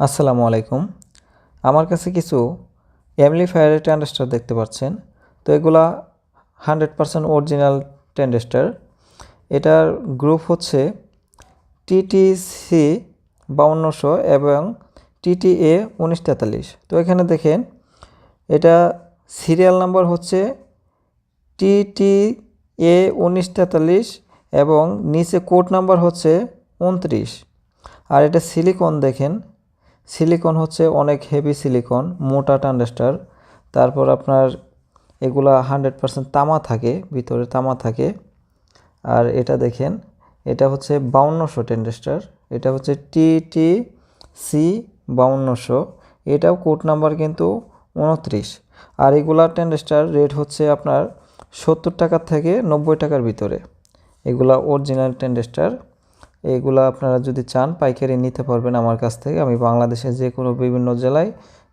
আসসালামু আলাইকুম। আমার কাছে কিছু অ্যামলিফায়ারের ট্যান্ডেস্টার দেখতে পাচ্ছেন। তো এগুলা হান্ড্রেড পারসেন্ট অরিজিনাল ট্যান্ডেস্টার এটার গ্রুপ হচ্ছে টিটিসি বাউন্নশো এবং টিটিএ উনিশ তেতাল্লিশ। তো এখানে দেখেন, এটা সিরিয়াল নাম্বার হচ্ছে টিটি এ উনিশ তেতাল্লিশ এবং নিচে কোড নাম্বার হচ্ছে উনত্রিশ। আর এটা সিলিকন দেখেন সিলিকন হচ্ছে অনেক হেভি সিলিকন মোটা টান্ডেস্টার তারপর আপনার এগুলা হান্ড্রেড পারসেন্ট তামা থাকে, ভিতরে তামা থাকে। আর এটা দেখেন, এটা হচ্ছে বাউন্নশো টেন্ডেস্টার এটা হচ্ছে টি টি সি বাউন্নশো। এটাও কোড নাম্বার কিন্তু উনত্রিশ আর এগুলার টেন্ডেস্টার রেট হচ্ছে আপনার সত্তর টাকার থেকে নব্বই টাকার ভিতরে। এগুলা অরিজিনাল টেন্ডেস্টার এগুলো আপনারা যদি চান, পাইকারি নিতে পারবেন আমার কাছ থেকে। আমি বাংলাদেশের যে কোনো বিভিন্ন জেলায়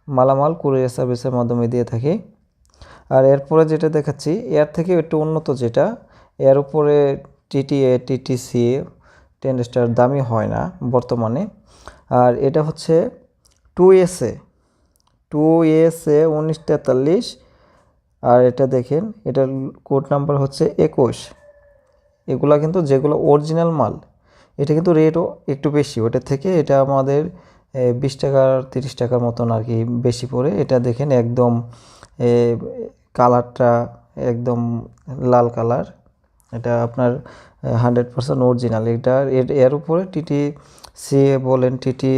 মালামাল কুরিয়ার সার্ভিসের মাধ্যমে দিয়ে থাকি। আর এরপরে যেটা দেখাচ্ছি, এর থেকে একটু উন্নত যেটা, এর উপরে টিটিএ, টিটিসি টেন্ডেস্টার দামি হয় না বর্তমানে। আর এটা হচ্ছে টু এসএ টু এসএ উনিশ তেতাল্লিশ। আর এটা দেখেন, এটার কোড নাম্বার হচ্ছে একুশ। এগুলা কিন্তু যেগুলো অরিজিনাল মাল এটা কিন্তু রেটও একটু বেশি। ওটার থেকে এটা আমাদের বিশ টাকার, তিরিশ টাকার মতন আর কি বেশি পড়ে। এটা দেখেন একদম কালারটা একদম লাল কালার। এটা আপনার হান্ড্রেড পারসেন্ট অরিজিনাল এটা এর উপরে টিটি সি এ বলেন টিটি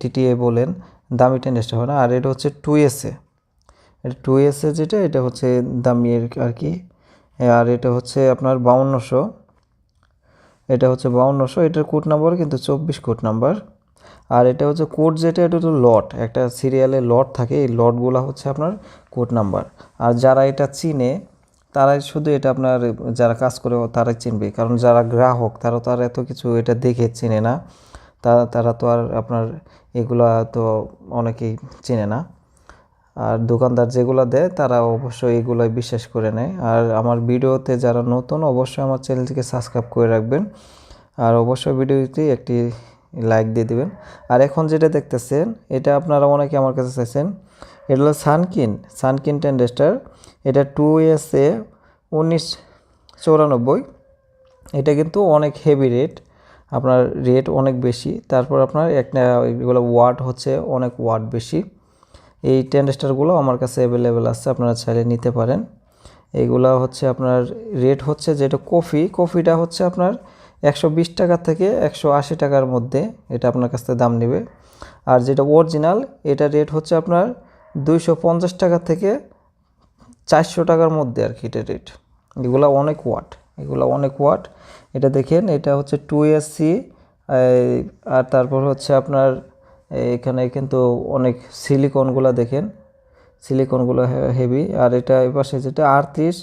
টিটি এ বলেন, দামি টেন্ডেস্ট হয় না। আর এটা হচ্ছে টু এসে এটা টু এসে যেটা, এটা হচ্ছে দামি আর কি। আর এটা হচ্ছে আপনার বাউন্নশো। এটা হচ্ছে বাউন্নশো, এটার কোড নাম্বার কিন্তু চব্বিশ কোড নাম্বার। আর এটা হচ্ছে কোড যেটা, এটা হচ্ছে লট, একটা সিরিয়ালে লট থাকে, এই লটগুলো হচ্ছে আপনার কোড নাম্বার। আর যারা এটা চিনে, তারাই শুধু এটা আপনার, যারা কাজ করে, তারাই চিনবে। কারণ যারা গ্রাহক, তারা তো আর এত কিছু এটা দেখে চিনে না। তারা তারা তো আর আপনার এগুলা তো অনেকেই চিনে না। আর দোকানদার যেগুলো দেয়, তারা অবশ্যই এগুলোই বিশ্বাস করে নেয়। আর আমার ভিডিওতে যারা নতুন, অবশ্যই আমার চ্যানেলটিকে সাবস্ক্রাইব করে রাখবেন। আর অবশ্যই ভিডিওটি একটি লাইক দিয়ে দিবেন। আর এখন যেটা দেখতেছেন, এটা আপনারা অনেকে আমার কাছে চাইছেন, এটা হলো সানকিন সানকিন টেন্ডেস্টার এটা টু এস এ উনিশ চৌরানব্বই। এটা কিন্তু অনেক হেভি রেট আপনার রেট অনেক বেশি। তারপর আপনার একটা এগুলো ওয়াট হচ্ছে অনেক ওয়াট বেশি। এই টেন্ডেস্টারগুলো আমার কাছে অ্যাভেলেবেল আছে, আপনারা চাইলে নিতে পারেন। এইগুলো হচ্ছে আপনার রেট হচ্ছে যেটা কফি, কফিটা হচ্ছে আপনার একশো বিশ টাকা থেকে একশো আশি টাকার মধ্যে, এটা আপনার কাছ থেকে দাম নেবে। আর যেটা অরিজিনাল এটা রেট হচ্ছে আপনার দুইশো পঞ্চাশ টাকা থেকে চারশো টাকার মধ্যে আর কি এটা রেট এগুলো অনেক ওয়াট এগুলো অনেক ওয়াট এটা দেখেন, এটা হচ্ছে টু এসসি আর তারপর হচ্ছে আপনার এখানে কিন্তু অনেক সিলিকনগুলো দেখেন। সিলিকনগুলো হেভি আর এটা এপাশে পাশে যেটা আটত্রিশ,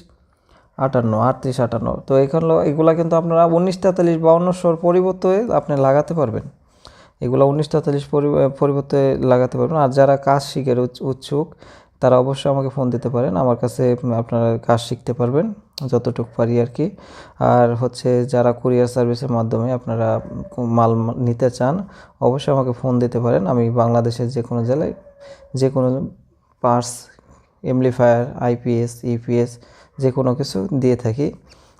আটান্ন আটত্রিশ, আটান্ন। তো এখানে এগুলো কিন্তু আপনারা উনিশ, তেতাল্লিশ বাউন্নশোর পরিবর্তে আপনি লাগাতে পারবেন। এগুলো উনিশ, তেতাল্লিশ পরিবর্তে লাগাতে পারবেন। আর যারা কাজ শিখের উৎসুক তারা অবশ্যই আমাকে ফোন দিতে পারেন। আমার কাছে আপনারা কাজ শিখতে পারবেন, যতটুকু পারি আর কি। আর হচ্ছে যারা কুরিয়ার সার্ভিসের মাধ্যমে আপনারা মাল নিতে চান, অবশ্যই আমাকে ফোন দিতে পারেন। আমি বাংলাদেশের যে কোনো জেলায়, যে কোনো পার্স এমলিফায়ার আইপিএস ইপিএস যে কোনো কিছু দিয়ে থাকি।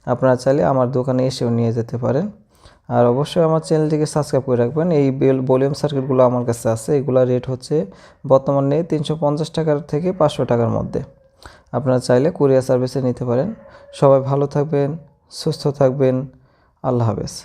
আপনারা চাইলে আমার দোকানে এসেও নিয়ে যেতে পারেন। আর অবশ্যই আমার চ্যানেলটিকে সাবস্ক্রাইব করে রাখবেন। এই ভলিউম সার্কিটগুলো আমার কাছে আছে। এগুলো রেট হচ্ছে বর্তমানে তিনশো পঞ্চাশ টাকার থেকে পাঁচশো টাকার মধ্যে। আপনারা চাইলে কুরিয়ার সার্ভিসে নিতে পারেন। সবাই ভালো থাকবেন, সুস্থ থাকবেন। আল্লাহ হাফেজ।